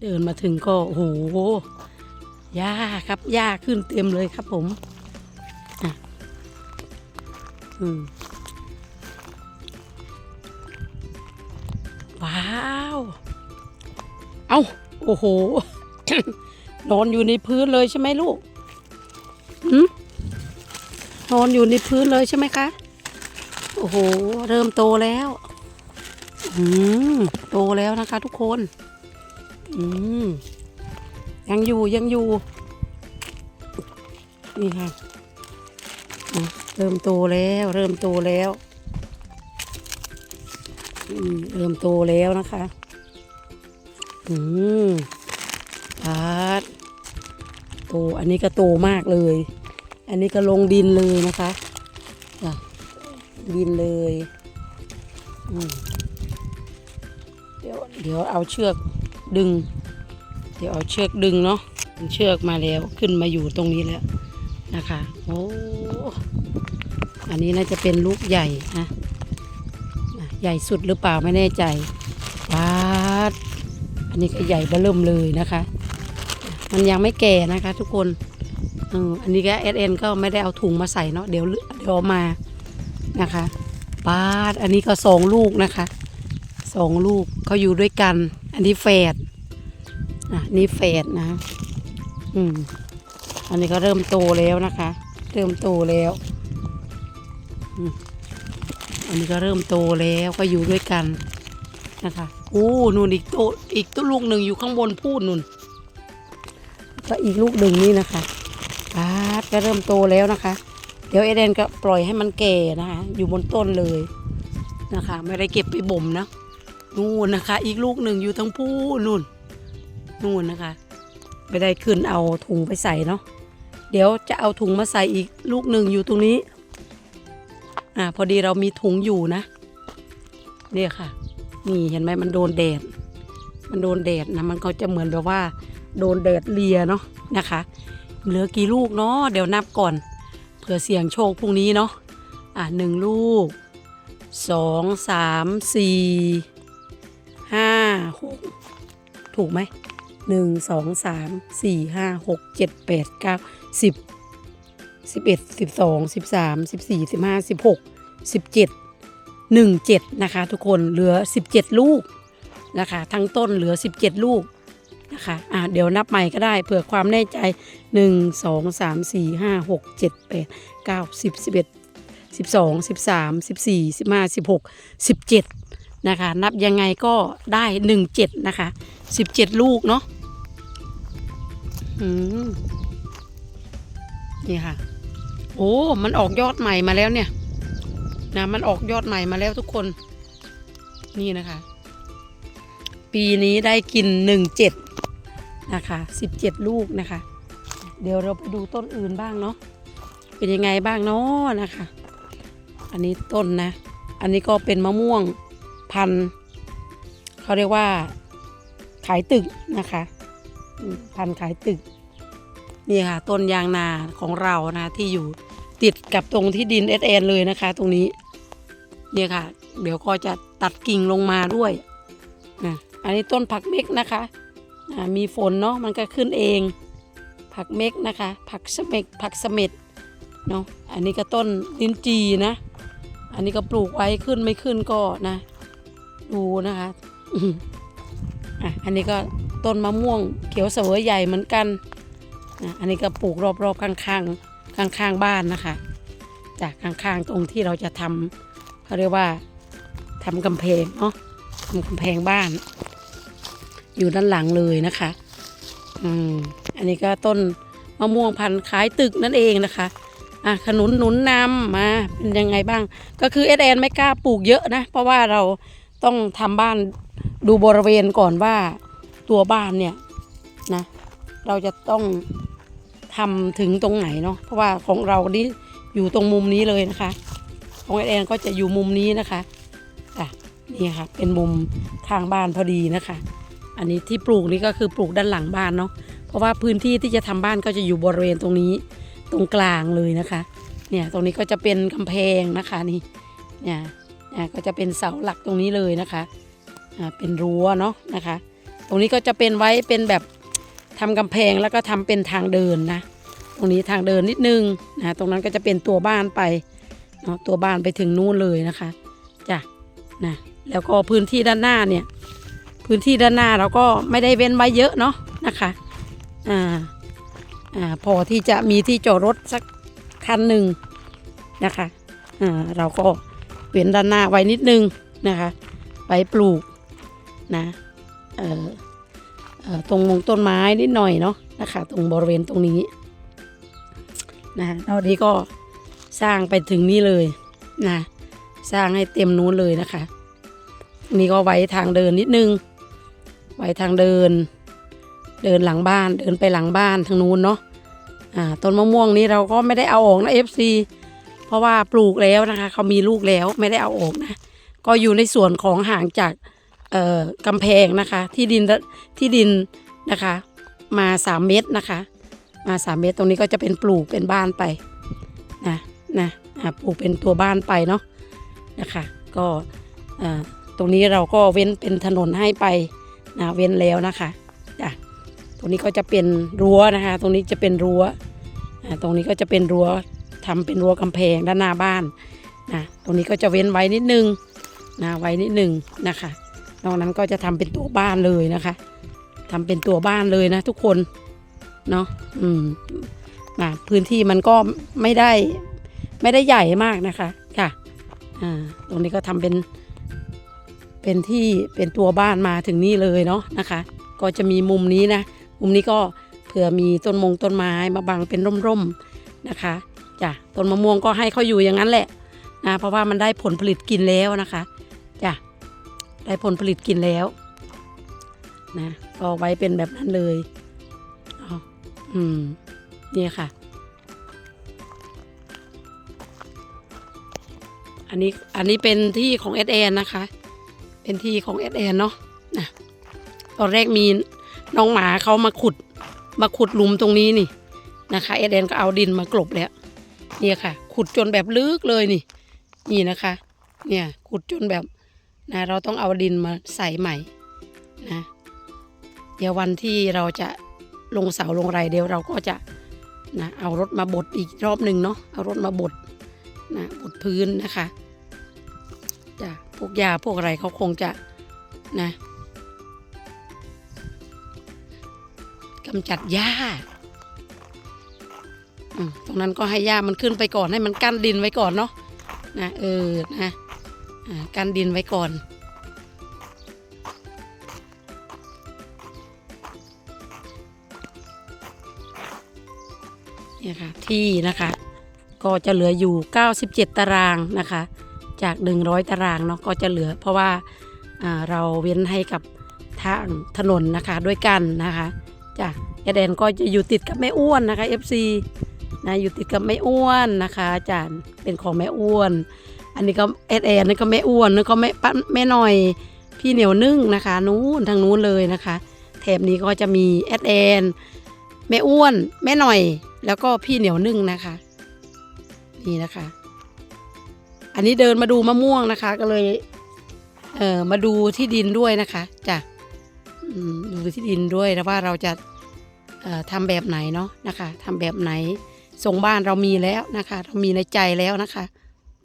เดินมาถึงก็โอ้โหหญ้าครับหญ้าขึ้นเต็มเลยครับผมอะอืมว้าว เอาโอ้โห นอนอยู่ในพื้นเลยใช่ไหมลูกหืมนอนอยู่ในพื้นเลยใช่ไหมคะ โอ้โห เริ่มโตแล้ว อืม โตแล้วนะคะทุกคน อืมยังอยู่ยังอยู่ นี่ค่ะเริ่มโตแล้ว เริ่มโตแล้วเริ่มโตแล้วนะคะ อืมปาดโต อันนี้ก็โตมากเลย อันนี้ก็ลงดินเลยนะคะดินเลย เดี๋ยว เดี๋ยวเอาเชือก ดึง เดี๋ยวเอาเชือกดึงเนาะเชือกมาแล้วขึ้นมาอยู่ตรงนี้แล้วนะคะโอ้อันนี้น่าจะเป็นลูกใหญ่นะใหญ่สุดหรือเปล่าไม่แน่ใจว้าดอันนี้ก็ใหญ่เบื้อเริ่มเลยนะคะ มันยังไม่แก่นะคะ ทุกคนอืมอันนี้ก็เอสเอ็นก็ไม่ได้เอาถุงมาใส่เนาะเดี๋ยวเดี๋ยวเอามานะคะปาดอันนี้ก็สองลูกนะคะสองลูกเขาอยู่ด้วยกัน อันนี้แฝดอะนี่แฝดนะ อืม อันนี้ก็เริ่มโตแล้วนะคะ เริ่มโตแล้วอืมอันนี้ก็เริ่มโตแล้วก็อยู่ด้วยกันนะคะโอ้นู่นอีกโตอีกตัวลูกหนึ่งอยู่ข้างบนพูดนู่น ก็อีกลูกหนึ่งนี่นะคะปาดก็เริ่มโตแล้วนะคะ เดี๋ยวเอเดนก็ปล่อยให้มันแก่นะคะ อยู่บนต้นเลยนะคะ ไม่ได้เก็บไปบ่มนะ นู่นนะคะ อีกลูกหนึ่งอยู่ทั้งผู้นู่นนู่นนะคะไม่ได้ขึ้นเอาถุงไปใส่เนาะเดี๋ยวจะเอาถุงมาใส่อีกลูกหนึ่งอยู่ตรงนี้อ่าพอดีเรามีถุงอยู่นะเนี่ยค่ะ นี่เห็นไหมมันโดนแดด มันโดนแดดนะมันก็จะเหมือนแบบว่า โดนแดดเลียเนาะนะคะ เหลือกี่ลูกเนาะเดี๋ยวนับก่อนเผื่อเสี่ยงโชคพรุ่งนี้เนาะอะหนึ่งลูกสองสามสี่ ถูกไหมหนึ่งสองสามสี่ห้าหกเจ็ดแปดเก้าสิบสิบเอ็ดสิบสองสิบสามสิบสี่สิบห้าสิบหกสิบเจ็ดหนึ่งเจ็ดนะคะ ทุกคนเหลือสิบเจ็ดลูกนะคะ ทั้งต้นเหลือสิบเจ็ดลูกนะคะอะเดี๋ยวนับใหม่ก็ได้เผื่อความแน่ใจ1 2 3 4 5 6 7 8 9 10 11 12 13 14 15 16 17 นะคะ นับยังไงก็ได้17นะคะ17ลูกเนาะนี่ค่ะ โอ้ มันออกยอดใหม่มาแล้วเนี่ย นะ มันออกยอดใหม่มาแล้วทุกคน นี่นะคะ ปีนี้ได้กิน17นะคะ17ลูกนะคะ เดี๋ยวเราไปดูต้นอื่นบ้างเนาะ เป็นยังไงบ้างเนาะนะคะ อันนี้ต้นนะ อันนี้ก็เป็นมะม่วง พันธุ์เขาเรียกว่าขายตึกนะคะพันธุ์ขายตึกนี่ค่ะต้นยางนาของเรานะที่อยู่ติดกับตรงที่ดินเอสเเลยนะคะ ตรงนี้เนี่ยค่ะ เดี๋ยวก็จะตัดกิ่งลงมาด้วยนะอันนี้ต้นผักเม็กนะคะมีฝนเนาะมันก็ขึ้นเอง ผักเม็กนะคะ ผักสเม็กผักเสม็ดเนาะอันนี้ก็ต้นลิ้นจีนะ อันนี้ก็ปลูกไว้ขึ้นไม่ขึ้นก็นะ ดูนะคะอะอันนี้ก็ต้นมะม่วงเขียวเสวยใหญ่เหมือนกันอะอันนี้ก็ปลูกรอบๆข้างๆข้างๆบ้านนะคะ จากข้างๆตรงที่เราจะทำเขาเรียกว่าทำกำแพงเนาะทำกำแพงบ้าน อยู่ด้านหลังเลยนะคะอืมอันนี้ก็ต้นมะม่วงพันธุ์ขายตึกนั่นเองนะคะอะขนุนหนุนนำมาเป็นยังไงบ้าง ก็คือเอสแอนไม่กล้าปลูกเยอะนะ เพราะว่าเรา ต้องทำบ้านดูบริเวณก่อนว่าตัวบ้านเนี่ยนะ เราจะต้องทำถึงตรงไหนเนาะเพราะว่าของเรานี่อยู่ตรงมุมนี้เลยนะคะ ของเอแอนก็จะอยู่มุมนี้นะคะอะนี่ค่ะ เป็นมุมทางบ้านพอดีนะคะ อันนี้ที่ปลูกนี่ก็คือปลูกด้านหลังบ้านเนาะเพราะว่าพื้นที่ที่จะทำบ้านก็จะอยู่บริเวณตรงนี้ตรงกลางเลยนะคะ เนี่ยตรงนี้ก็จะเป็นกำแพงนะคะนี่เนี่ย เนี่ยก็จะเป็นเสาหลักตรงนี้เลยนะคะอ่าเป็นรั้วเนาะนะคะ ตรงนี้ก็จะเป็นไว้เป็นแบบทำกำแพงแล้วก็ทำเป็นทางเดินนะตรงนี้ทางเดินนิดนึงนะตรงนั้นก็จะเป็นตัวบ้านไปเนาะตัวบ้านไปถึงนู่นเลยนะคะจ้ะนะแล้วก็พื้นที่ด้านหน้าเนี่ยพื้นที่ด้านหน้าเราก็ไม่ได้เว้นไว้เยอะเนาะนะคะอ่าอ่าพอที่จะมีที่จอดรถสักคันหนึ่งนะคะอ่าเราก็ เว้นด้านหน้าไว้นิดนึงนะคะไปปลูกนะเอ่อเอ่อตรงมงต้นไม้นิดหน่อยเนาะนะคะตรงบริเวณตรงนี้นะแล้วนี้ก็สร้างไปถึงนี่เลยนะสร้างให้เต็มนู้นเลยนะคะนี่ก็ไว้ทางเดินนิดนึง ไว้ทางเดิน เดินหลังบ้านเดินไปหลังบ้านทางนู้นเนาะอ่าต้นมะม่วงนี้เราก็ไม่ได้เอาออกนะ FC เพราะว่าปลูกแล้วนะคะเขามีลูกแล้วไม่ได้เอาออกนะ ก็อยู่ในส่วนของห่างจากกำแพงนะคะ ที่ดินที่ดินนะคะ มาสามเมตรนะคะ มาสามเมตรตรงนี้ก็จะเป็นปลูกเป็นบ้านไปนะนะปลูกเป็นตัวบ้านไปเนาะนะคะก็ตรงนี้เราก็เว้นเป็นถนนให้ไปนะเว้นแล้วนะคะจ้ะตรงนี้ก็จะเป็นรั้วนะคะ ตรงนี้จะเป็นรั้วตรงนี้ก็จะเป็นรั้ว ทำเป็นรั้วกำแพงด้านหน้าบ้านนะตรงนี้ก็จะเว้นไว้นิดนึงนะไว้นิดนึงนะคะนอกนั้นก็จะทำเป็นตัวบ้านเลยนะคะทำเป็นตัวบ้านเลยนะ ทุกคนเนาะอืมอ่าพื้นที่มันก็ไม่ได้ไม่ได้ใหญ่มากนะคะค่ะอ่าตรงนี้ก็ทำเป็นเป็นที่เป็นตัวบ้านมาถึงนี่เลยเนาะนะคะ ก็จะมีมุมนี้นะ มุมนี้ก็เผื่อมีต้นมงต้นไม้มาบังเป็นร่มๆนะคะ จ้ะต้นมะม่วงก็ให้เขาอยู่อย่างนั้นแหละนะเพราะว่ามันได้ผลผลิตกินแล้วนะคะจ้ะได้ผลผลิตกินแล้วนะก็ไว้เป็นแบบนั้นเลยอาอืมเนี่ยค่ะ อันนี้อันนี้เป็นที่ของเอสแอนนะคะ เป็นที่ของเอสแอนเนาะนะตอนแรกมีน้องหมาเขามาขุดมาขุดหลุมตรงนี้นี่นะคะเอสแอนก็เอาดินมากลบแล้ว นี่ยค่ะ ขุดจนแบบลึกเลยนี่ นี่นะคะ เนี่ยขุดจนแบบนะเราต้องเอาดินมาใส่ใหม่นะเดี๋ยววันที่เราจะลงเสาลงไรเดี๋ยวเราก็จะนะเอารถมาบดอีกรอบหนึ่งเนาะเอารถมาบดนะบดพื้นนะคะจะพวกยาพวกอะไรเขาคงจะนะกำจัดหญ้า ตรงนั้นก็ให้หญ้ามันขึ้นไปก่อนให้มันกั้นดินไว้ก่อนเนาะนะเออนะกั้นดินไว้ก่อนเนี่ยค่ะที่นะคะก็จะเหลืออยู่ 97 ตารางนะคะ จาก 100 ตารางเนาะก็จะเหลือ เพราะว่าเราเว้นให้กับทางถนนนะคะด้วยกันนะคะจ้ะยาแดนก็จะอยู่ติดกับแม่อ้วนนะคะ FC นะอยู่ติดกับแม่อ้วนนะคะอาจารย์เป็นของแม่อ้วน อันนี้ก็เอสแอนนี่ก็แม่อ้วนนี่ก็แม่ป้าแม่หน่อยพี่เหนียวนึ่งนะคะ นู้นทางนู้นเลยนะคะแถบนี้ก็จะมีเอสแอนแม่อ้วน แม่หน่อย แล้วก็พี่เหนียวนึ่งนะคะ นี่นะคะ อันนี้เดินมาดูมะม่วงนะคะ ก็เลย เอ่อมาดูที่ดินด้วยนะคะจ้ะดูที่ดินด้วยแล้วว่าเราจะเอ่อทำแบบไหนเนาะนะคะทำแบบไหน ส่งบ้านเรามีแล้วนะคะ เรามีในใจแล้วนะคะ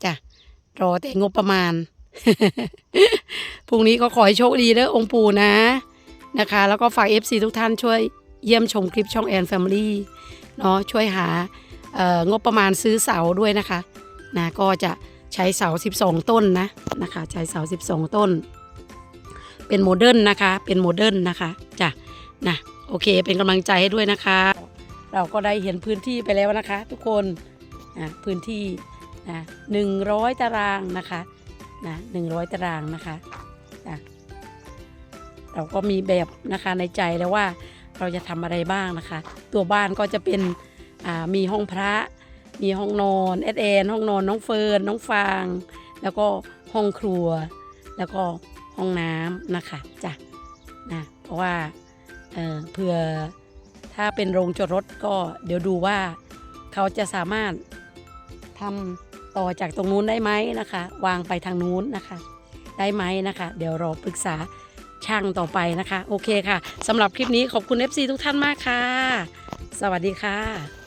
จ้ะรอแต่งบประมาณพรุ่งนี้ก็ขอให้โชคดีเด้อองค์ปู่นะนะคะ แล้วก็ฝาก FC ทุกท่านช่วยเยี่ยมชมคลิปช่องแอนแฟมิลี่เนาะช่วยหาเอ่องบประมาณซื้อเสาด้วยนะคะนะก็จะใช้เสา 12 ต้นนะนะคะใช้เสา 12 ต้น เป็นโมเดิร์นนะคะเป็นโมเดิร์นนะคะจ้ะนะโอเคเป็นกำลังใจให้ด้วยนะคะ เราก็ได้เห็นพื้นที่ไปแล้วนะคะ ทุกคนนะพื้นที่นะหนึ่งร้อยตารางนะคะนะหนึ่งร้อยตารางนะคะจ้ะเราก็มีแบบนะคะในใจแล้วว่าเราจะทำอะไรบ้างนะคะ ตัวบ้านก็จะเป็นมีห้องพระ มีห้องนอนเอสเอนห้องนอนน้องเฟิร์นน้องฟาง แล้วก็ห้องครัว แล้วก็ห้องน้ำนะคะจ้ะนะเพราะว่าเออเผื่อ ถ้าเป็นโรงจอดรถก็เดี๋ยวดูว่าเขาจะสามารถทำต่อจากตรงนู้นได้ไหมนะคะ วางไปทางนู้นนะคะ ได้ไหมนะคะ เดี๋ยวรอปรึกษาช่างต่อไปนะคะ โอเคค่ะสำหรับคลิปนี้ขอบคุณ FC ทุกท่านมากค่ะ สวัสดีค่ะ